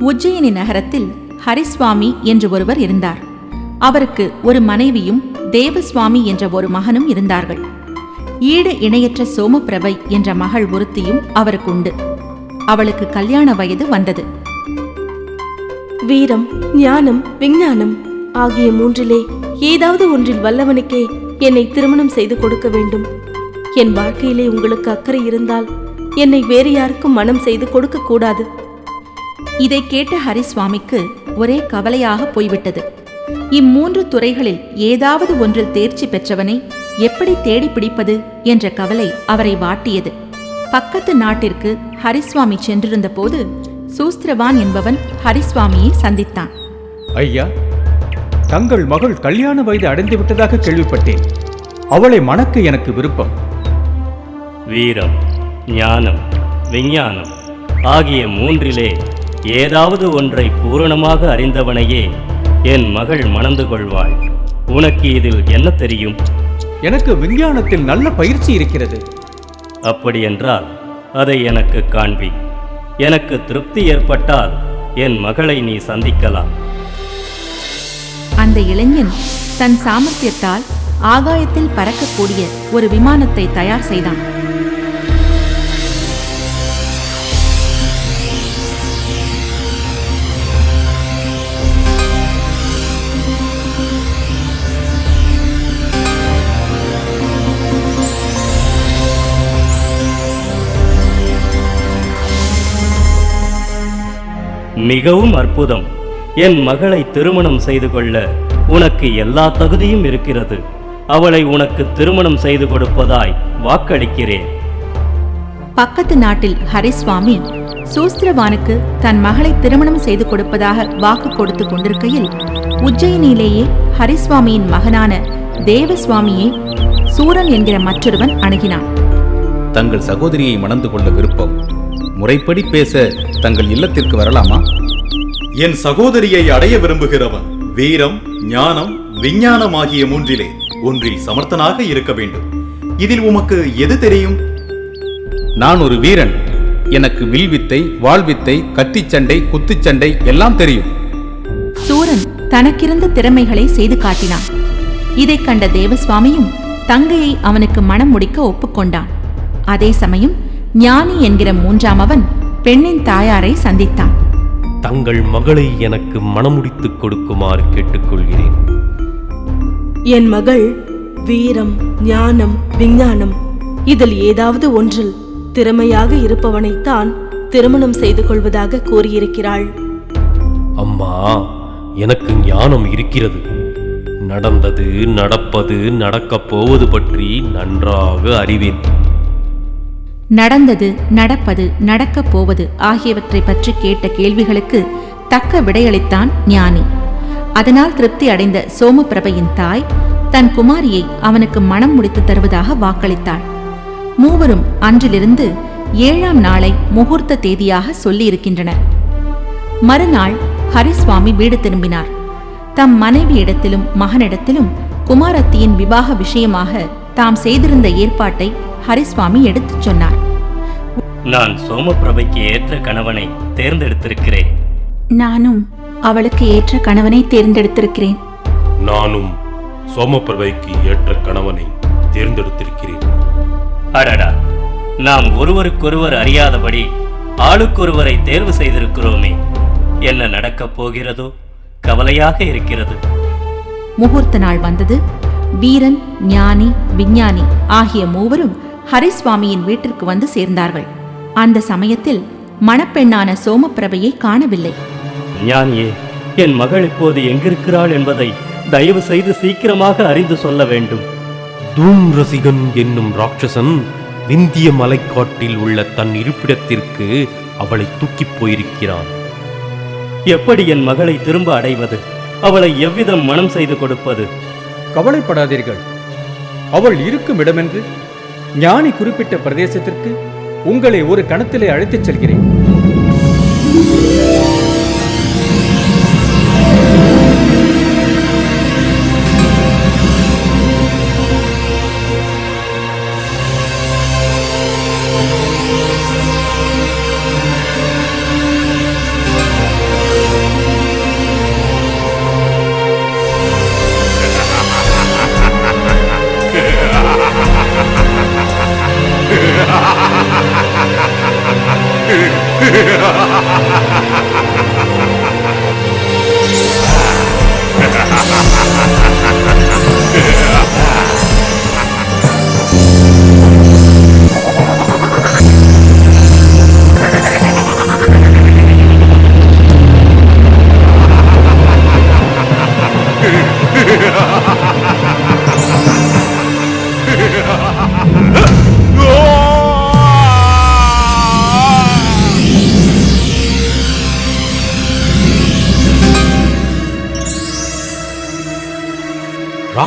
உஜ்ஜயினி நகரத்தில் ஹரிஸ்வாமி என்று ஒருவர் இருந்தார். அவருக்கு ஒரு மனைவியும் தேவசுவாமி என்ற ஒரு மகனும் இருந்தார்கள். ஈடு இணையற்ற சோமபிரபை என்ற மகள் ஒருத்தியும் அவருக்கு உண்டு. அவளுக்கு கல்யாண வயது வந்தது. வீரம் ஞானம் விஞ்ஞானம் ஆகிய மூன்றிலே ஏதாவது ஒன்றில் வல்லவனுக்கே என்னை திருமணம் செய்து கொடுக்க வேண்டும். என் வாழ்க்கையிலே உங்களுக்கு அக்கறை இருந்தால் என்னை வேறு யாருக்கும் மனம் செய்து கொடுக்க கூடாது. இதை கேட்ட ஹரிசுவாமிக்கு ஒரே கவலையாக போய்விட்டது. இம்மூன்று துறைகளில் ஏதாவது ஒன்றில் தேர்ச்சி பெற்றவனை எப்படி தேடி பிடிப்பது என்ற கவலை அவரை வாட்டியது. பக்கத்து நாட்டிற்கு ஹரிசுவாமி சென்றிருந்த போது சூஸ்திரவான் என்பவன் ஹரிசுவாமியை சந்தித்தான். ஐயா தங்கள் மகள் கல்யாண வயது அடைந்து விட்டதாக கேள்விப்பட்டேன். அவளை மணக்க எனக்கு விருப்பம். வீரம் ஞானம் விஞ்ஞானம் ஆகிய மூன்றிலே ஏதாவது ஒன்றை பூரணமாக அறிந்தவனையே என் மகள் மணந்து கொள்வாள். உனக்கு இதில் என்ன தெரியும்? எனக்கு விஞ்ஞானத்தில் நல்ல பயிற்சி இருக்கிறது. அப்படியென்றால் அதை எனக்கு காண்பி. எனக்கு திருப்தி ஏற்பட்டால் என் மகளை நீ சந்திக்கலாம். அந்த இளைஞன் தன் சாமர்த்தியத்தால் ஆகாயத்தில் பறக்கக்கூடிய ஒரு விமானத்தை தயார் செய்தான். மிகவும் அற்புதம். என் மகளை திருமணம் செய்து கொள்ள உனக்கு எல்லா தகுதியும் இருக்கிறது. அவளை உனக்கு திருமணம் செய்து கொடுப்பதாய் வாக்களிக்கிறேன். பக்கத்து நாட்டில் ஹரிஸ்வாமி சூஸ்திரவானுக்கு தன் மகளை திருமணம் செய்து கொடுப்பதாக வாக்கு கொடுத்து கொண்டிருக்கையில் உஜ்ஜயினியிலேயே ஹரிஸ்வாமியின் மகனான தேவசுவாமியை சூரன் என்கிற மற்றொருவன் அணுகினான். தங்கள் சகோதரியை மணந்து கொள்ள விருப்பம். முறைப்படி பேச தங்கள் இல்லத்திற்கு வரலாமா? என் சகோதரியை அடைய விரும்புகிறவன் வீரம் ஞானம் விஞ்ஞானம் ஆகிய மூன்றிலே ஒன்றில் சமர்த்தனாக இருக்க வேண்டும். இதில் உமக்கு எது தெரியும்? நான் ஒரு வீரன். எனக்கு வில்வித்தை வாழ்வித்தை கத்திச்சண்டை குத்துச்சண்டை எல்லாம் தெரியும். சூரன் தனக்கிருந்த திறமைகளை செய்து காட்டினான். இதைக் கண்ட தேவசுவாமியும் தங்கையை அவனுக்கு மணம் முடிக்க ஒப்புக்கொண்டான். அதே சமயம் ஞானி என்கிற மூன்றாம் அவன் பெண்ணின் தாயாரை சந்தித்தான். தங்கள் மகளை எனக்கு மணமுடித்துக் கொடுக்குமாறு கேட்டுக்கொள்கிறேன். என் மகள் வீரம் ஞானம் விஞ்ஞானம் இதில் ஏதாவது ஒன்றில் திறமையாக இருப்பவனைத்தான் திருமணம் செய்து கொள்வதாக கூறியிருக்கிறாள். அம்மா எனக்கு ஞானம் இருக்கிறது. நடந்தது நடப்பது நடக்கப் போவது பற்றி நன்றாக அறிவேன். நடந்தது நடப்பது நடக்கப் போவது ஆகியவற்றை பற்றி கேட்ட கேள்விகளுக்கு தக்க விடையளித்தான் ஞானி. அதனால் திருப்தி அடைந்த சோமபிரபையின் தாய் தன் குமாரியை அவனுக்கு மனம் முடித்து தருவதாக வாக்களித்தாள். மூவரும் அன்றிலிருந்து ஏழாம் நாளை முகூர்த்த தேதியாக சொல்லியிருக்கின்றனர். மறுநாள் ஹரிசுவாமி வீடு திரும்பினார். தம் மனைவியிடத்திலும் மகனிடத்திலும் குமாரத்தியின் விவாக விஷயமாக தாம் செய்திருந்த ஏற்பாட்டை ஹரிசுவாமி எடுத்துச் சொன்னார். நான் சோமபிரபைக்கு ஏற்ற கணவனை தேர்ந்தெடுத்திருக்கிறேன். நானும் அவளுக்கு ஏற்ற கணவனை தேர்ந்தெடுத்திருக்கிறேன். நானும் சோமபிரபைக்கு ஏற்ற கணவனை தேர்ந்தெடுத்திருக்கிறேன். அடடா நாம் ஒருவருக்கொருவர் அறியாதபடி ஆளுக்கொருவரை தேர்வு செய்திருக்கிறோமே. என்ன நடக்கப் போகிறதோ கவலையாக இருக்கிறது. முகூர்த்த நாள் வந்தது. வீரன் ஞானி விஞ்ஞானி ஆகிய மூவரும் ஹரிசுவாமியின் வீட்டிற்கு வந்து சேர்ந்தார்கள். அந்த சமயத்தில் மணப்பெண்ணான சோமப்பிரபையை காணவில்லை. ஞானியே என் மகள் இப்போது எங்கிருக்கிறாள் என்பதை தயவு செய்து சீக்கிரமாக அறிந்து சொல்ல வேண்டும். தூம் ரசிகன் என்னும் ராட்சசன் விந்திய மலைக்காட்டில் உள்ள தன் இருப்பிடத்திற்கு அவளை தூக்கிப் போயிருக்கிறான். எப்படி என் மகளை திரும்ப அடைவது? அவளை எவ்விதம் மனம் செய்து கொடுப்பது? கவலைப்படாதீர்கள். அவள் இருக்கும் இடமென்று ஞானி குறிப்பிட்ட பிரதேசத்திற்கு உங்களை ஒரு கணத்திலே அழைத்துச் செல்கிறேன்.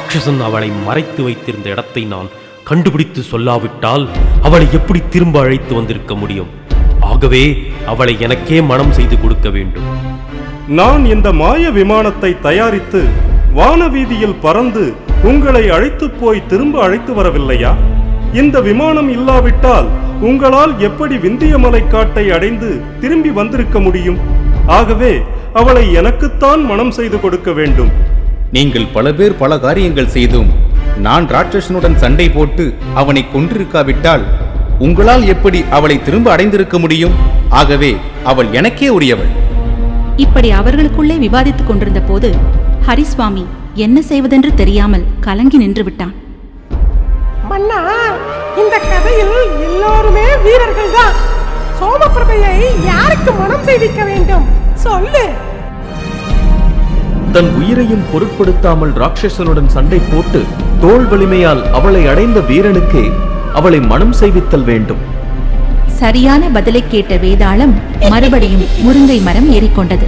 ராட்சசன் அவளை மறைத்து வைத்திருந்த இடத்தை நான் கண்டுபிடித்து சொல்லாவிட்டால் அவளை எப்படி திரும்ப அழைத்து வந்திருக்க முடியும்? ஆகவே அவளை எனக்கே மனம் செய்து கொடுக்க வேண்டும். நான் இந்த மாய விமானத்தை தயாரித்து வானவீதியில் பறந்து உங்களை அழைத்து போய் திரும்ப அழைத்து வரவில்லையா? இந்த விமானம் இல்லாவிட்டால் உங்களால் எப்படி விந்திய மலைக்காட்டை அடைந்து திரும்பி வந்திருக்க முடியும்? ஆகவே அவளை எனக்குத்தான் மனம் செய்து கொடுக்க வேண்டும். நீங்கள் பல பேர் பல காரியங்கள் செய்தும் நான் ராட்சசனுடன் சண்டை போட்டு அவனை கொன்றிருக்காவிட்டால் உங்களால் எப்படி அவளை திரும்ப அடைந்திருக்க முடியும்? ஆகவே அவள் எனக்கே உரியவள். இப்படி அவர்களுக்குள்ளே விவாதித்துக் கொண்டிருந்த போது ஹரிசுவாமி என்ன செய்வதென்று தெரியாமல் கலங்கி நின்று விட்டான் மன்னா இந்த கதையில் எல்லோருமே வீரர்கள் தான் சோமபிரபையை யாருக்கு மனம் செய்விக்க வேண்டும்? சொல்லு. தன் உயிரையும் பொருட்படுத்தாமல் ராட்சசனுடன் சண்டை போட்டு தோள் வலிமையால் அவளை அடைந்த வீரனுக்கே அவளை மனம் செய்வித்தல் வேண்டும். சரியான பதிலை கேட்ட வேதாளம் மறுபடியும் முருங்கை மரம் ஏறிக்கொண்டது.